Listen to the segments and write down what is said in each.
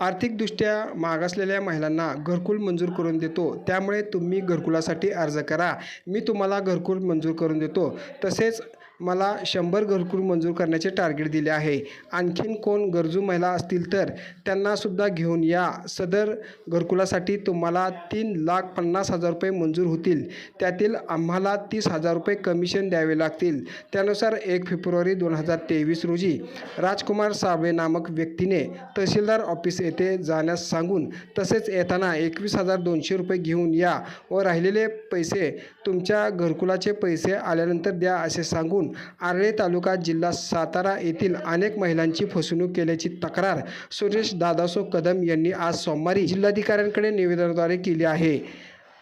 आर्थिकदृष्ट्या मागासलेल्या महिलांना घरकुल मंजूर करून देतो. त्यामुळे तुम्ही घरकुलासाठी अर्ज करा. मी तुम्हाला घरकुल मंजूर करून देतो. तसेच मला शंभर घरकुल मंजूर करण्याचे टार्गेट दिले आहे. आणखीन कोण गरजू महिला असतील तर त्यांनासुद्धा घेऊन या. सदर घरकुलासाठी तुम्हाला तीन लाख पन्नास हजार रुपये मंजूर होतील. त्यातील आम्हाला तीस हजार रुपये कमिशन द्यावे लागतील. त्यानुसार एक फेब्रुवारी दोन हजार तेवीस रोजी राजकुमार साबळे नामक व्यक्तीने तहसीलदार ऑफिस येथे जाण्यास सांगून तसेच येताना एकवीस हजार दोनशे रुपये घेऊन या व राहिलेले पैसे तुमच्या घरकुलाचे पैसे आल्यानंतर द्या असे सांगून आर्ळे तालुका जिल्हा सातारा येथील अनेक महिलांची फसवणूक केल्याची तक्रार सुरेश दादासो कदम यांनी आज सोमवारी जिल्हाधिकाऱ्यांकडे निवेदनाद्वारे केली आहे.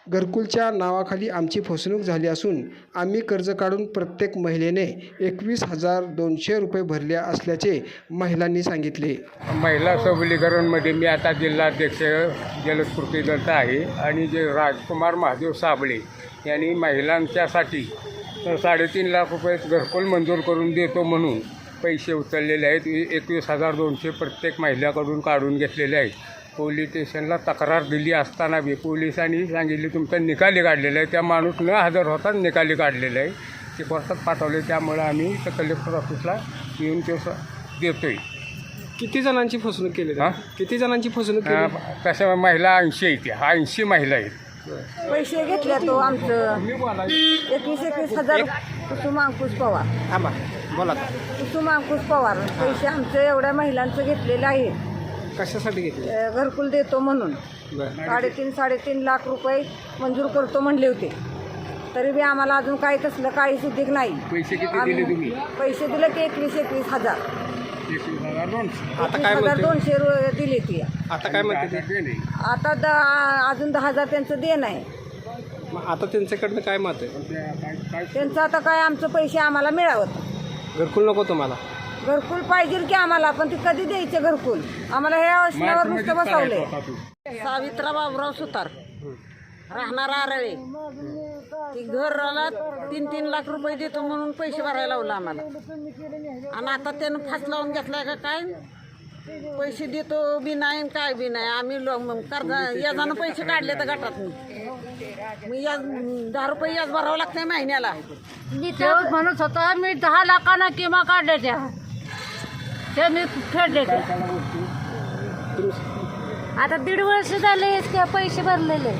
घरकुलच्या नावाखाली आमची फसवणूक झाली असून आम्ही कर्ज काढून प्रत्येक महिलेने एकवीस हजार दोनशे रुपये भरले असल्याचे महिलांनी सांगितले. महिला सबलीकरणमध्ये मी आता जिल्हाध्यक्ष जलस्फूर्ती दत्त आहे आणि जे राजकुमार महादेव साबळे यांनी महिलांच्यासाठी साडेतीन लाख रुपये घरकुल मंजूर करून देतो म्हणून पैसे उचललेले आहेत. एकवीस हजार दोनशे प्रत्येक महिलाकडून काढून घेतलेले आहेत. पोलीस स्टेशनला तक्रार दिली असताना बी पोलिसांनी सांगितले तुमचा निकाली काढलेला आहे. त्या माणूस न हजर होता निकाली काढलेला आहे. ते कोर्टात पाठवले. त्यामुळे आम्ही त्या कलेक्टर ऑफिसला येऊन ते देतोय. किती जणांची फसवणूक केली? हा? किती जणांची फसवणूक तशा महिला ऐंशी आहेत. ऐंशी महिला आहेत. पैसे घेतले तो आमचं. एकवीस एकवीस हजार कुसुम अंकुश पवार. थांबा बोला कुसुम अंकुश पवार. पैसे आमचं एवढ्या महिलांचं घेतलेलं आहे. कशासाठी घेतले? अं, घरकुल देतो म्हणून. साडेतीन साडेतीन लाख रुपये मंजूर करतो म्हणले होते. तरी बी आम्हाला अजून काही तसलं काही सुधीक नाही. पैसे किती आम्ही- दिले तुम्ही? पैसे दिले की एकवीस एकवीस हजार. एकवीस हजार दोनशे. आता काय हजार म्हणते? दोनशे रु- दिले ती. आता काय म्हणते ते? आता द अजून दहा हजार त्यांचं देणं आहे. मग आता त्यांच्याकडनं काय मत आहे? काय- काय त्यांचं आता काय आमचं पैसे आम्हाला मिळावं. घरकुल नको तुम्हाला? घरकुल पाहिजे की आम्हाला पण ते कधी द्यायचे घरकुल? आम्हाला हे मार्चमध्येच नुसतं बसवलंय. करायचा होता. तो. सावित्रा बाबुराव सुतार. राहणार आरळे. ती घराला तीन तीन लाख रुपये देतो म्हणून पैसे भरायला लावलं आम्हाला. आणि आता त्यानं फास लावून घेतलाय का काय? पैसे देतो बी नाही आणि काय बी नाही. आम्ही कर्ज याजानं पैसे काढले तर गटात मी याज दहा रुपये याज भरावं लागतंय महिन्याला. तो म्हणत होता मी दहा लाखांना किमा काढले त्या. ते मी फेडले ते. आता दीड वर्ष झाले इतके पैसे भरलेले.